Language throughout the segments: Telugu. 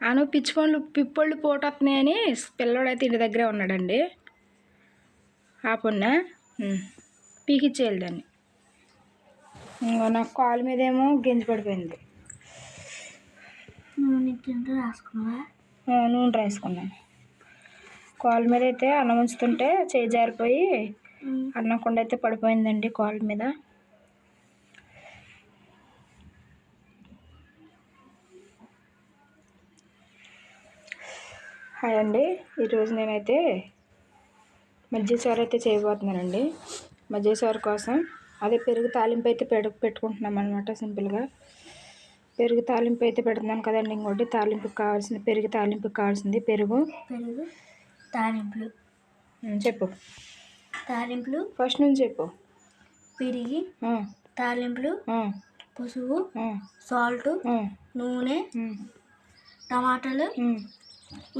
అను పిచ్చి పళ్ళు పిప్పళ్ళు పోటు వస్తున్నాయని పిల్లోడైతే ఇంటి దగ్గరే ఉన్నాడండి. ఆ పొన్న పీకిచ్చేయాలి దాన్ని. ఇంకో నాకు కాలు మీద ఏమో గింజ పడిపోయింది. నూనె ఆ, నూనె రాసుకున్నాను కాలు మీద అయితే అన్నం ఉంచుతుంటే చేయి జారిపోయి అన్నం కుండ అయితే పడిపోయిందండి కాలు మీద. హాయ్ అండి. ఈరోజు నేనైతే మజ్జిగ చారు అయితే చేయబోతున్నానండి. మజ్జిగ చారు కోసం అదే పెరుగు తాలింపు అయితే పెట్టు పెట్టుకుంటున్నాం అనమాట సింపుల్గా. పెరుగు తాలింపు అయితే పెడుతున్నాను కదండి ఇంకోటి. తాలింపుకి కావాల్సింది పెరుగు తాలింపుకి కావాల్సింది పెరుగు. పెరుగు తాలింపులు. చెప్పు. తాలింపులు. ఫస్ట్ నుంచి చెప్పు. పెరిగి తాలింపులు. పసుపు సాల్ట్ నూనె టమాటాలు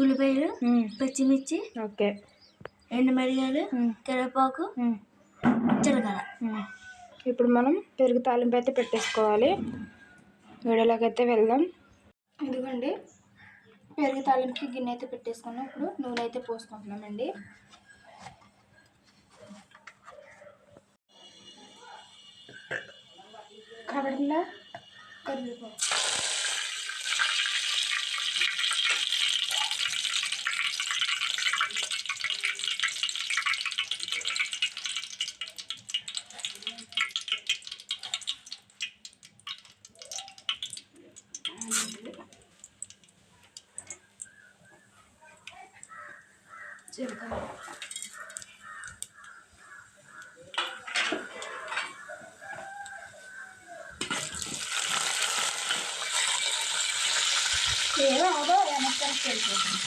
ఉల్లిపాయలు పచ్చిమిర్చి ఓకే. ఎండుమిరగాయలు ఉమ్, కరివేపాకు జీలకర్ర. ఇప్పుడు మనం పెరుగు తాలింపు అయితే పెట్టేసుకోవాలి. వీడియోలోకి వెళ్దాం. ఇదిగోండి పెరుగు తాలింపుకి గిన్నె అయితే పెట్టేసుకున్నాం. ఇప్పుడు నూనె అయితే పోసుకుంటున్నామండి. కబడిలా కరివేపాకు. 全部食べる。Quiero ahora ya no estar cerca.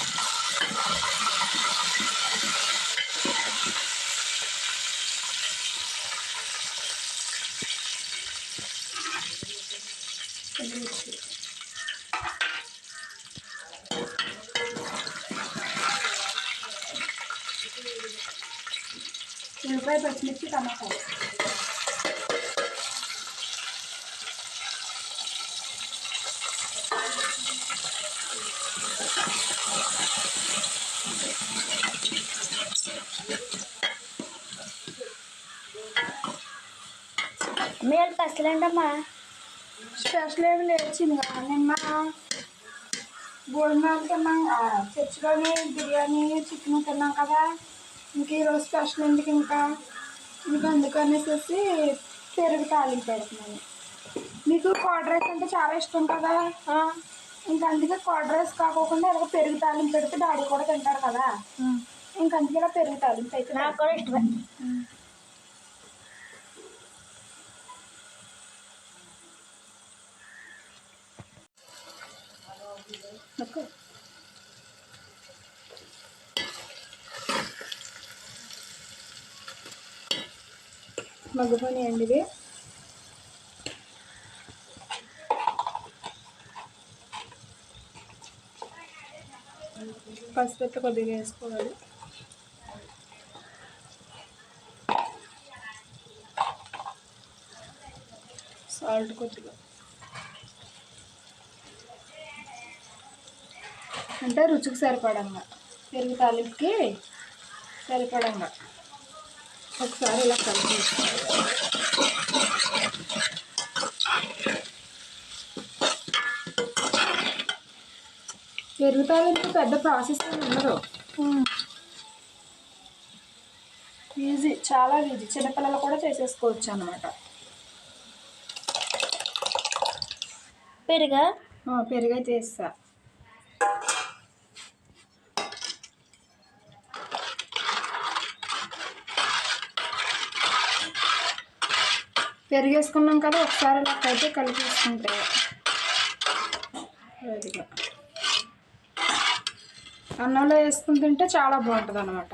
嗯。ఉల్లిపాయ పచ్చిమిర్చి టమాటాలు మీరు పసలండమ్మా స్పెషల్ ఏమి లేదు చిన్నగా నిన్న భోజనాలు తిన్నాం ఆ, చర్చిలోని బిర్యానీ చికెన్ తిన్నాం కదా ఇంక ఈరోజు స్పెషల్ ఎందుకు ఇంకా? ఇంకా అందుకనేసి పెరుగు తాలింపు పెడుతున్నాను. మీకు కర్డ్ రైస్ అంటే చాలా ఇష్టం కదా? ఇంకా అందుకే కర్డ్ రైస్ కాకోకుండా ఇలా పెరుగు తాలింపు పెడితే డాడీ కూడా తింటారు కదా? ఇంకా అందుకే ఇలా పెరుగు తాలింపు అయితే నాకు కూడా ఇష్టమే. ఓకే. మగ్గుపోయి అండి ఇది పసుపు అయితే కొద్దిగా వేసుకోవాలి. సాల్ట్ కొద్దిగా. అంటే రుచికి సరిపడంగా. పెరుగు తాలింపుకి సరిపడంగా. ఒకసారి ఇలా కలిపి పెరుగు తాలింపు పెద్ద ప్రాసెస్ ఉండదు ఈజీ చాలా ఈజీ చిన్నపిల్లలు కూడా చేసేసుకోవచ్చు అనమాట పెరుగా? పెరుగు అయితే వేస్తా పెరిగేసుకున్నాం కదా ఒకసారి ఇలా అయితే కలిపేసుకుంటే. ఇదిగో. అన్నంలో వేసుకుని తింటే చాలా బాగుంటుంది అనమాట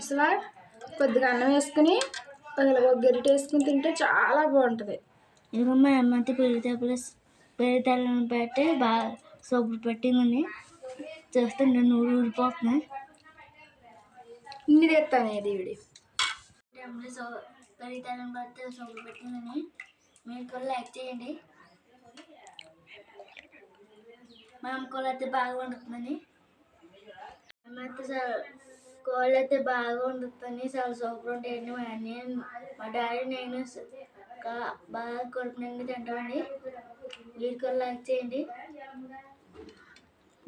అసలు కొద్దిగా అన్నం వేసుకుని ఒక గరిట వేసుకుని తింటే చాలా బాగుంటుంది. ఇదిగో మా అమ్మ అయితే పెరుగు పెట్టి బాగా సోపులు పెట్టిందని చేస్తే నేను ఊరు ఊరిపోతున్నా ఇన్ని తెస్తాను ఇది ఇవి పెరుగుదలను బట్టి సోపులు పెట్టిందని మీరు కూడా లైక్ చేయండి. మా అమ్మ కూర అయితే బాగా వండుతుందని. మేమైతే స- కోళ్ళు అయితే బాగా వండుతుంది చాలా సూపర్ ఉంటాయండి మా అన్నీ మా డాడీ నేను స- కా- బాగా కడుపు నిండి తింటామండి. మీరు కూడా లైక్ చేయండి.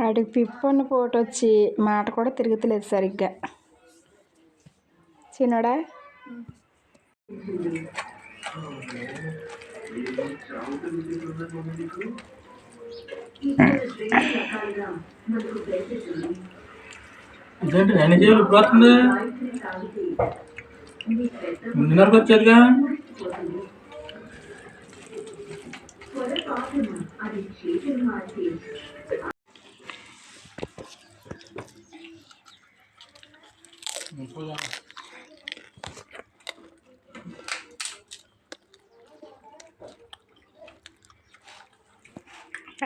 వాడికి పిప్పన్న పోటు వచ్చి మాట కూడా తిరుగుతలేదు సరిగ్గా. చిన్నడా ఇదేంటి ఎన్ని చేయాలి ఇప్పుడు వస్తుంది? ముందున్నరకు వచ్చేదిగా?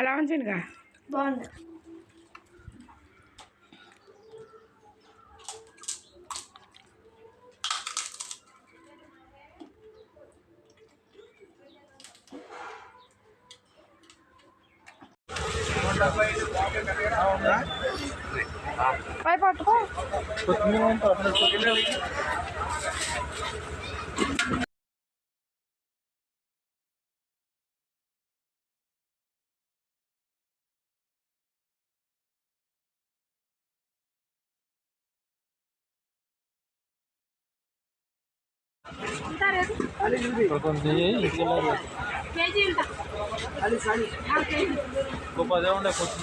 ఎలా ఉంచిందిగా బాగుంది. పై పట్టుకో. కొంచెం ఇంటికి వెళ్ళాలి గొప్ప అదే ఉండే కొంచెం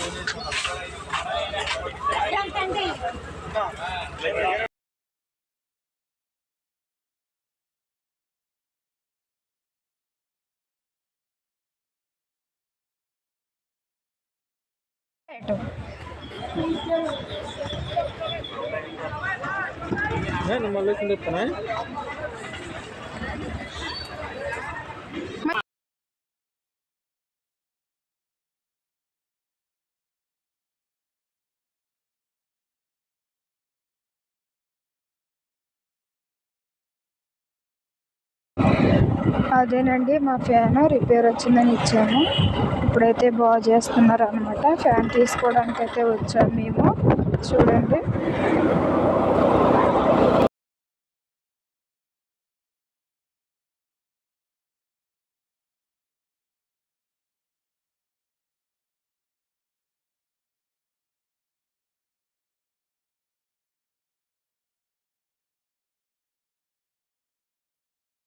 నేను మళ్ళీ చెప్తానా అదేనండి మా ఫ్యాన్ రిపేర్ వచ్చిందని ఇచ్చాము. ఇప్పుడైతే బాగు చేస్తున్నారు అనమాట ఫ్యాన్ తీసుకోవడానికి అయితే వచ్చాము మేము. చూడండి.